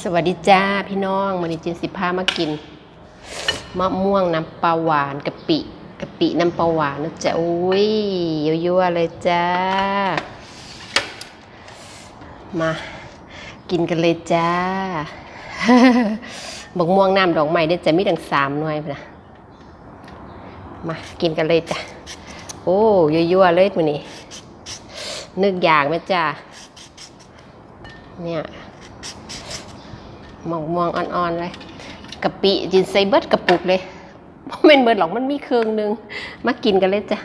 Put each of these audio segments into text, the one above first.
สวัสดีจ้าพี่น้องวันนี้จินสิพามากินมะม่วงน้ำปลาหวานกะปิกะปิน้ำปลาหวานนะจ๊ะอุ้ยยั่วๆเลยจ้า มา กินกันเลยจ้าบักม่วงน้ำดอกไม้ได้จะมีดังสามหน่วยนะมากินกันเลยจ้ะโอ้ยั่วๆเลยมือนี้นึกอยากไหมจ้าเนี่ย มองมองอ่อนๆเลยกะปิจินใส่เบิดกระปุกเลยเพราะเป็นเบิดหรอกมันมีเครื่องหนึง มากินกันเลยจ้ะ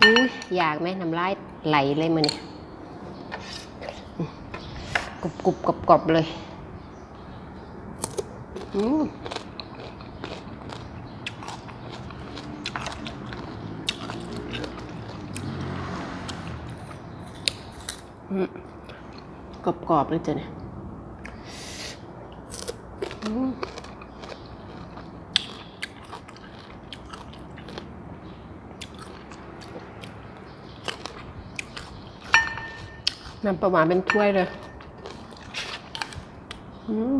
อุ้ยอยากไหมน้ำลายไหลเลยมันนี่กรุบกรุบกรอบกรอบเลยอืมกรอบๆเลยจ้ะเนี่ย น้ำปลาหวานเป็นถ้วยเลย อืม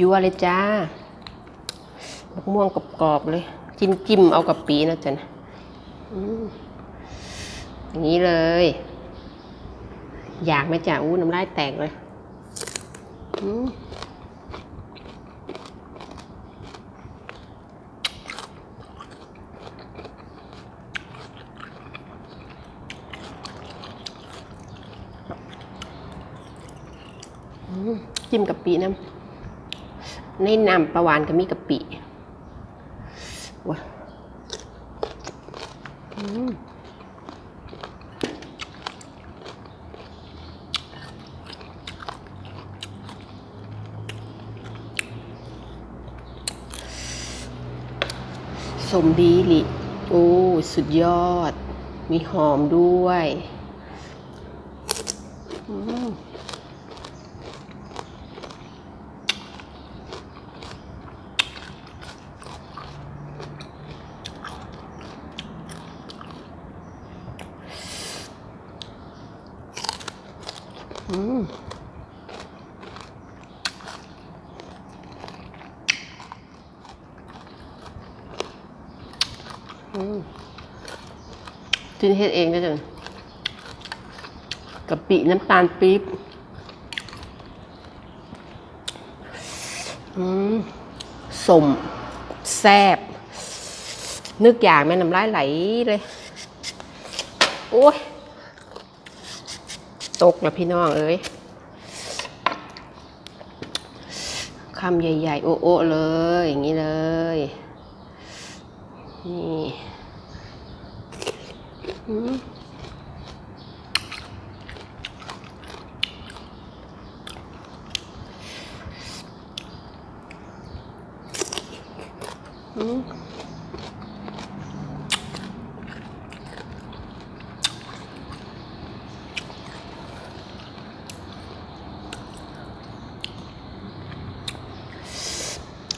ยั่วเลยจ้าบักม่วงกรอบๆเลย จิ้มจิ้มๆเอากับปีนะจ๊ะนะอืมอย่างนี้เลย อยากไหมจ้าอู้น้ำลายแตกเลย จิ้มกะปิน้ำในน้ำปลาหวานก็มีกะปิว้า สมดีลิ โอ้ สุดยอด มีหอมด้วยอืม จินเฮ็ดเองก็จังกะปิน้ำตาลปี๊บสมแซ่บนึกอยากแม่น้ำลายไหลเลย โอ้ย ตกล้วพี่น้องเอ้ยคำใหญ่ ๆ โอ้ๆเลย อย่างนี้เลย นี่อืมอืม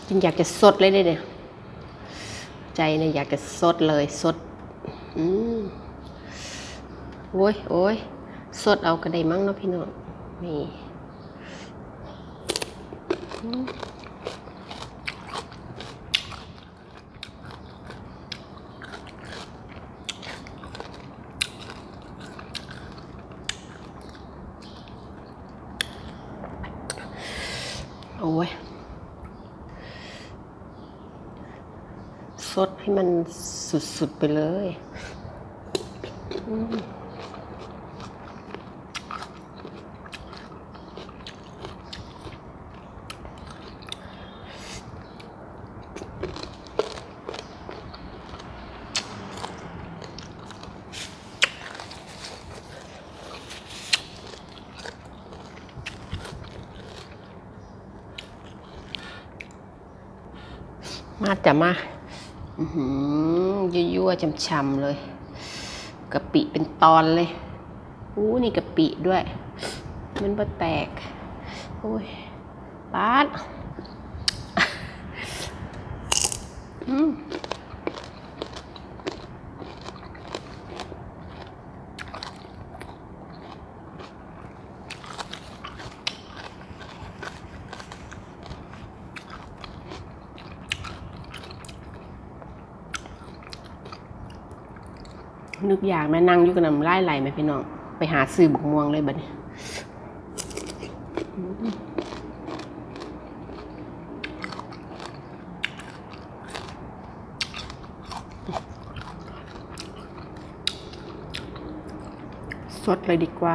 จริงอยากจะสดเลยเนี่ย ใจเนี่ยอยากจะสดเลยสดอืมโอ้ยโอ้ยสดเอากระไดมั้งเนาะพี่น้องนี่โอ้ย ดให้มันสุด ๆ ไปเลยมาจะมา ยั่วๆช่ำๆเลยกะปิเป็นตอนเลยอู้นี่กะปิด้วย มันบ่แตกโอ้ยปาดอืม นึกอยากแม่นั่งอยู่กับน้ำลายไหลไหมพี่น้อง ไปหาซื้อบักม่วงเลยบัดนี้สดเลยดีกว่า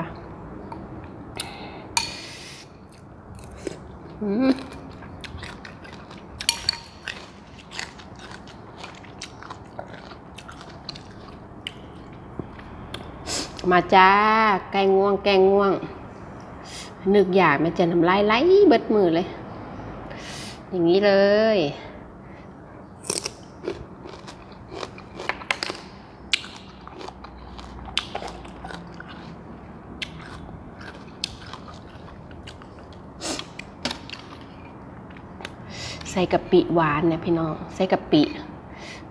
อืม มาจ้าแกงง่วง แกงง่วง นึกอยากแม่จะน้ำลายไหลเบิดมือเลย อย่างนี้เลย ใส่กะปิหวานเนี่ยพี่น้อง ใส่กะปิ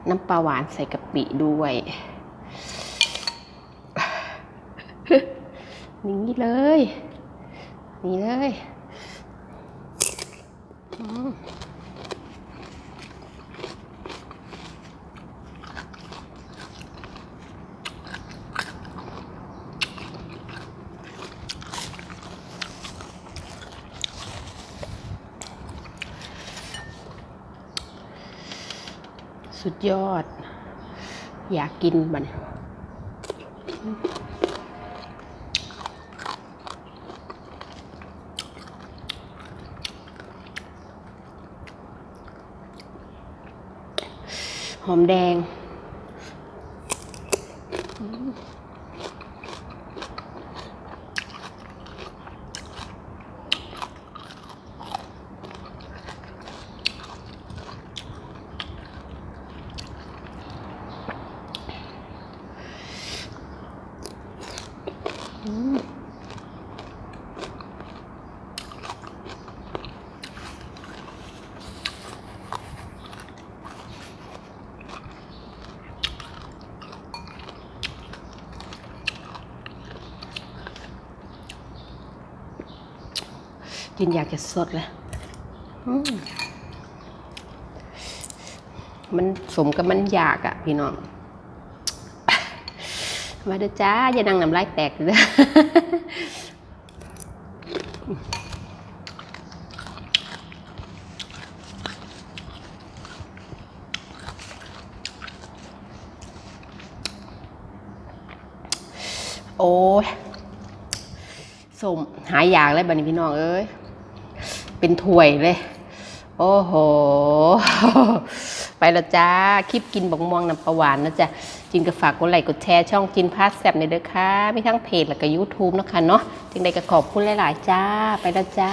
น้ำปลาหวานใส่กะปิด้วย นี่เลย นี่เลยสุดยอด อยากกินมัน หอมแดง กินอยากจะสดเลยมันสมกับมันอยากอะพี่น้อง มาเด้อจ้า อย่านั่งน้ำลายแตกเด้อโอ้ยสมหายอยากเลยบัดนี้พี่น้องเอ้ย เป็นถ้วยเลย โอ้โห ไปแล้วจ้า คลิปกินบักม่วงน้ำปลาหวานนะจ๊ะ จินก็ฝากกดไลค์กดแชร์ช่องจินพาสแซบในอยเด้อค่ะ มีทั้งเพจแล้วก็ยูทูบนะคะเนาะจึงใดก็ขอบคุณหลาย ๆ จ้า ไปแล้วจ้า